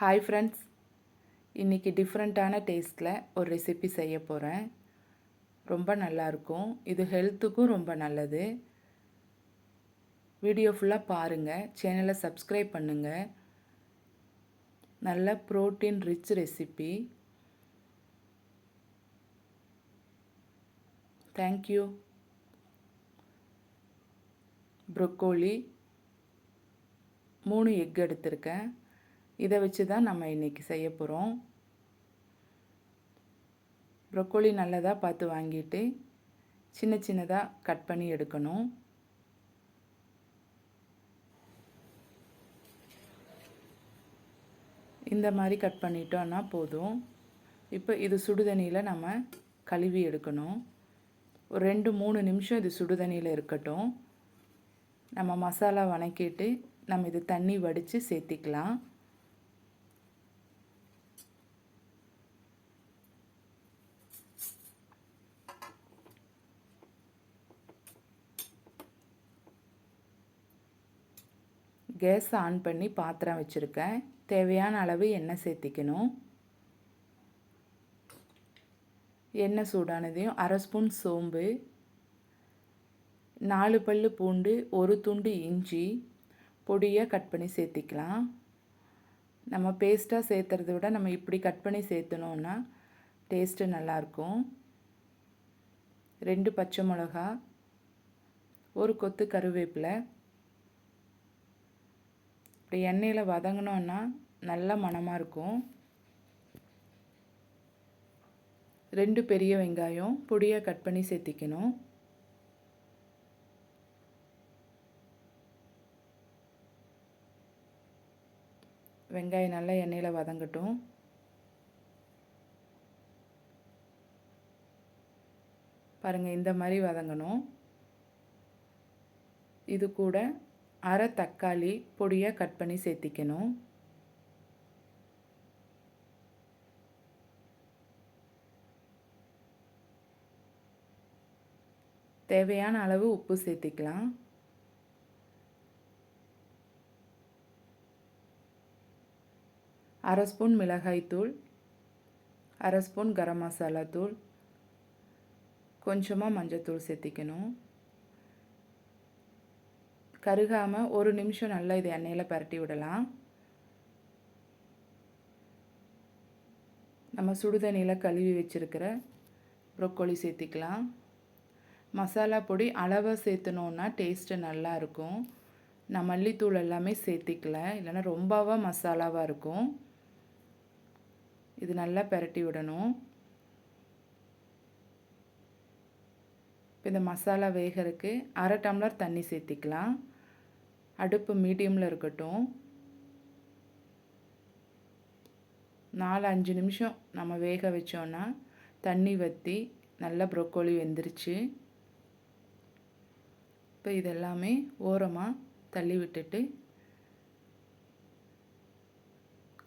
Hi friends இன்றைக்கி டிஃப்ரெண்ட்டான டேஸ்ட்டில் ஒரு ரெசிபி செய்ய போகிறேன் ரொம்ப நல்லாயிருக்கும் இது ஹெல்த்துக்கும் ரொம்ப நல்லது. வீடியோ ஃபுல்லாக பாருங்கள் சேனலை சப்ஸ்கிரைப் பண்ணுங்கள் நல்ல protein rich recipe thank you broccoli மூணு எக் எடுத்திருக்கேன். இதை வச்சு தான் நம்ம இன்றைக்கி செய்ய போகிறோம் ப்ரொக்கோலி நல்லதாக பார்த்து வாங்கிட்டு சின்ன சின்னதாக கட் பண்ணி எடுக்கணும். இந்த மாதிரி கட் பண்ணிட்டோன்னா போதும். இப்போ இது சுடுதண்ணியில் நம்ம கழுவி எடுக்கணும். ஒரு ரெண்டு மூணு நிமிஷம் இது சுடுதண்ணியில் இருக்கட்டும். நம்ம மசாலா வணக்கிட்டு நம்ம இது தண்ணி வடித்து சேர்த்திக்கலாம். கேஸ் ஆன் பண்ணி பாத்திரம் வச்சுருக்கேன். தேவையான அளவு எண்ணெய் சேர்த்திக்கணும். எண்ணெய் சூடானதையும் அரை ஸ்பூன் சோம்பு நாலு பல் பூண்டு ஒரு துண்டு இஞ்சி பொடியாக கட் பண்ணி சேர்த்திக்கலாம். நம்ம பேஸ்ட்டாக சேர்த்துறத விட நம்ம இப்படி கட் பண்ணி சேர்த்தனோன்னா டேஸ்ட்டு நல்லாயிருக்கும். ரெண்டு பச்சை மிளகா ஒரு கொத்து கருவேப்பிலை இப்படி எண்ணெயில் வதங்கினோன்னா நல்ல மணமாக இருக்கும். ரெண்டு பெரிய வெங்காயம் பொடியாக கட் பண்ணி சேர்த்திக்கணும். வெங்காயம் நல்லா எண்ணெயில் வதங்கட்டும். பாருங்கள் இந்த மாதிரி வதங்கணும். இது கூட அரை தக்காளி பொடியாக கட் பண்ணி சேர்த்திக்கணும். தேவையான அளவு உப்பு சேர்த்திக்கலாம். அரை ஸ்பூன் மிளகாய்த்தூள் அரை ஸ்பூன் கரம் மசாலா தூள் கொஞ்சமாக மஞ்சத்தூள் சேர்த்திக்கணும். கருகாமல் ஒரு நிமிஷம் நல்லா இது எண்ணெயில் பரட்டி விடலாம். நம்ம சுடுதண்ணியில் கழுவி வச்சுருக்கிற ப்ரொக்கோலி சேர்த்திக்கலாம். மசாலா பொடி அளவாக சேர்த்துனோன்னா டேஸ்ட்டு நல்லாயிருக்கும் நான் மல்லித்தூள் எல்லாமே சேர்த்திக்கல. இல்லைன்னா ரொம்பவாக மசாலாவாக இருக்கும். இது நல்லா பரட்டி விடணும். இந்த மசாலா வேகிறதுக்கு அரை டம்ளர் தண்ணி சேர்த்திக்கலாம். அடுப்பு மீடியமில் இருக்கட்டும். நாலு அஞ்சு நிமிஷம் நம்ம வேக வச்சோன்னா தண்ணி வற்றி நல்லா ப்ரொக்கோலி வெந்துருச்சு. இப்போ இதெல்லாமே ஓரமாக தள்ளி விட்டுட்டு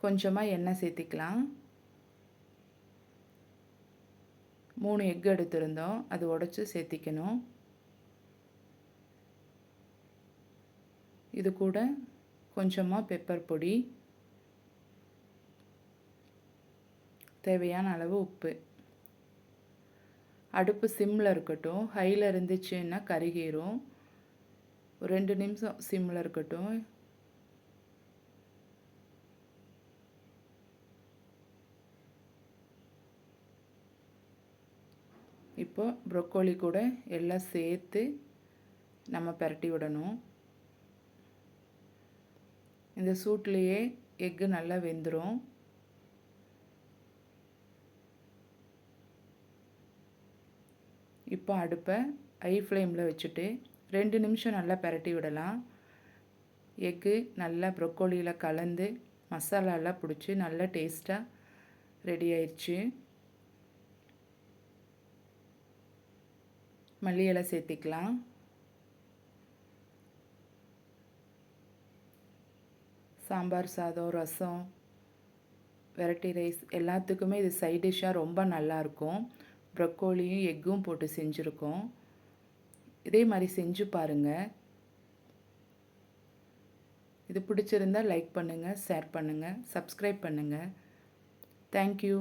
கொஞ்சமாக எண்ணெய் சேர்த்திக்கலாம். மூணு எக் எடுத்திருந்தோம். அது உடச்சி சேர்த்திக்கணும். இது கூட கொஞ்சமாக பெப்பர் பொடி. தேவையான அளவு உப்பு. அடுப்பு சிம்மில் இருக்கட்டும். ஹையில் இருந்துச்சுன்னா கருகிரும். ரெண்டு நிமிஷம் சிம்மில் இருக்கட்டும். இப்போது ப்ரொக்கோலி கூட எல்லாம் சேர்த்து நம்ம பரட்டி விடணும். இந்த சூட்லேயே எக்கு நல்லா வெந்துடும் இப்போ அடுப்பை ஐ ஃப்ளேமில் வச்சுட்டு ரெண்டு நிமிஷம் நல்லா பரட்டி விடலாம். எக்கு நல்லா ப்ரொக்கோலியில் கலந்து மசாலாலாம் பிடிச்சி நல்லா டேஸ்ட்டாக ரெடி ஆயிடுச்சு மல்லி இலை சேர்த்திக்கலாம். சாம்பார் சாதம் ரசம் வெரைட்டி ரைஸ் எல்லாத்துக்குமே இது சைட் டிஷ்ஷாக ரொம்ப நல்லாயிருக்கும் ப்ரொக்கோலியும் எக்கும் போட்டு செஞ்சுருக்கோம். இதே மாதிரி செஞ்சு பாருங்கள் இது பிடிச்சிருந்தா லைக் பண்ணுங்கள் ஷேர் பண்ணுங்கள் சப்ஸ்கிரைப் பண்ணுங்கள் தேங்க்யூ.